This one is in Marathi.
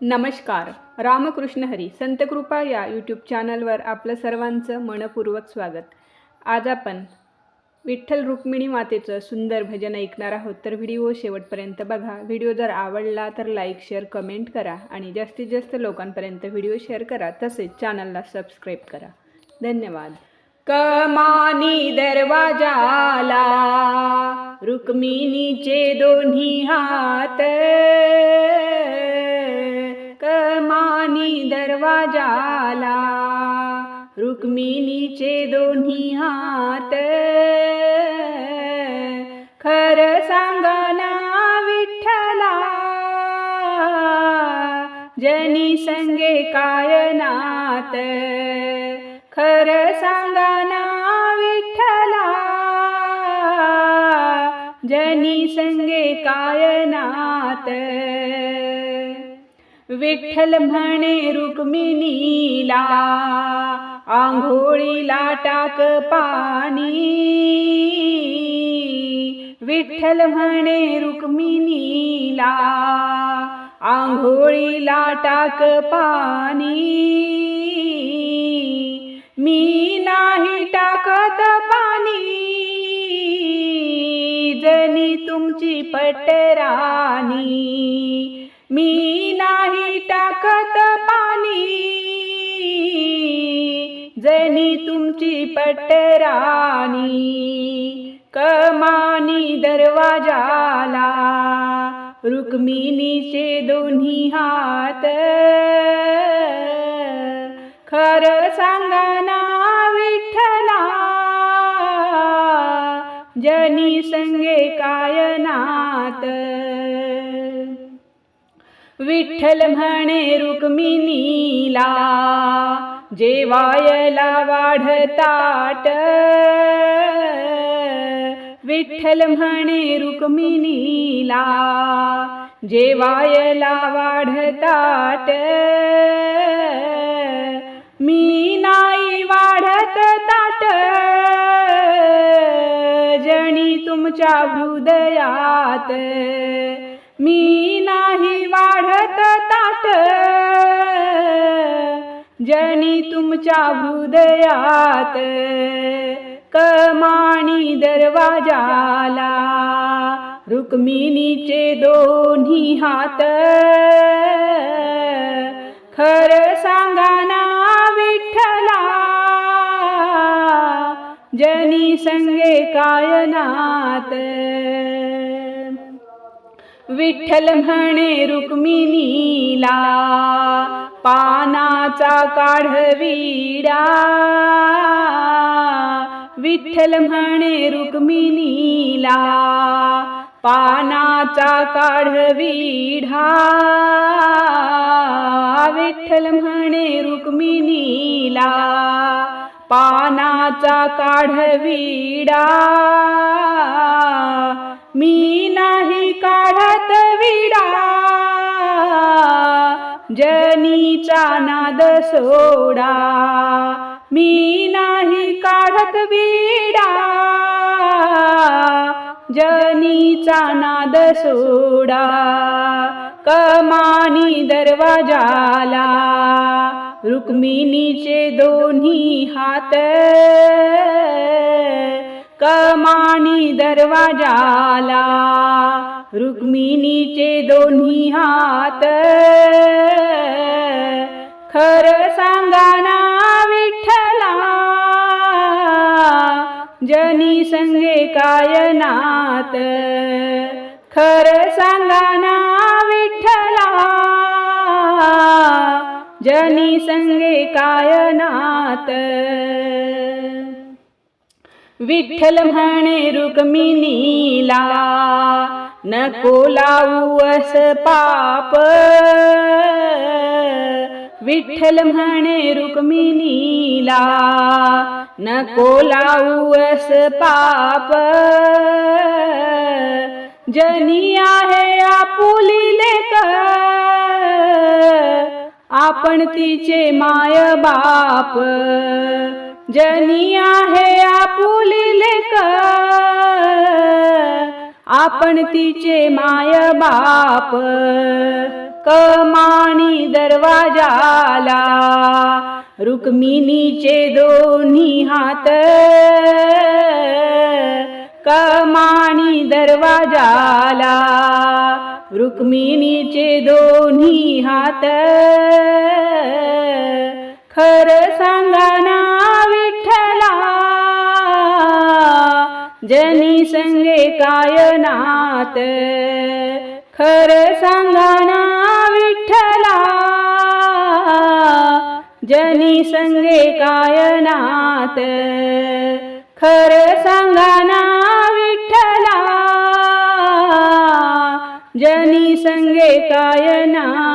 नमस्कार. रामकृष्ण हरी संतकृपा या यूट्यूब चॅनलवर आपलं सर्वांचं मनपूर्वक स्वागत. आज आपण विठ्ठल रुक्मिणी मातेचं सुंदर भजन ऐकणार आहोत. तर व्हिडिओ शेवटपर्यंत बघा. व्हिडिओ जर आवडला तर लाईक शेअर कमेंट करा आणि जास्तीत जास्त लोकांपर्यंत व्हिडिओ शेअर करा. तसेच चॅनलला सबस्क्राईब करा. धन्यवाद. कमानी दरवाजाला रुक्मिणीचे दोन्ही हात. मानी दरवाजाला. रुक्मिणीचे दोन्ही हात. खर सांगना विठ्ठला जनी संगे काय नात? खर सांगना विठ्ठला जनी संगे काय नात? विठ्ठल म्हणे रुक्मिणीला आंघोळीला टाक पाणी. विठ्ठल म्हणे रुक्मिणीला आंघोळीला टाक पाणी. मी नाही टाकत पाणी जनी तुमची पटराणी. मी नाही टाकत पाणी. जनी तुमची पटराणी. कमानी दरवाजाला. रुक्मिणीचे दोन्ही हात. खर सांगा ना विठ्ठला. जनी संगे काय नात? विठ्ठल म्हणे रुक्मिणीला जेवायला वाढताट विठ्ठल म्हणे रुक्मिणीला जेवायला वाढताट मी नाही वाढत ताट जणी तुमच्या हृदयात. मी नाही वाढत ताट. जणी तुमच्या हृदयात कमाणी दरवाजाला रुक्मिणीचे दोन्ही हात. खर सांगा ना विठ्ठला जनी संगे काय नात? विठ्ठल म्हणे रुक्मिणीला पानाचा काढविडा विठ्ठल म्हणे रुक्मिणीला पानाचा काढविढा विठ्ठल म्हणे रुक्मिणीला पानाचा काढविडा मी नाही काढ जनीचा नाद सोडा मी नाही काढत विडा. जनीचा नाद सोडा कमानी दरवाजाला रुक्मिणीचे दोन्ही हात. कमानी दरवाजाला रुक्मिणीचे दोन्ही हात. खर सांगाना विठ्ठला. जनी संगे काय नात. खर सांगाना विठ्ठला. जनी संगे काय नात. विठ्ठल म्हणे रुक्मिणीला नको लावू अस पाप. विठ्ठल म्हणे रुक्मिणीला नको लावू अस पाप. जनी आहे आपुली लेक. आपण तिचे माय बाप. जनी आहे आपुली लेक. आपण तिचे माय बाप. कमानी दरवाजाला रुक्मिणीचे दोन्ही हात. कमानी दरवाजाला रुक्मिणीचे दोन्ही हात. खर सांगाना विठ्ठला जनी संगे काय नात? खर सांगाना जनी संगे काय नात खर सांगाना विठ्ठला. जनी संगे काय नात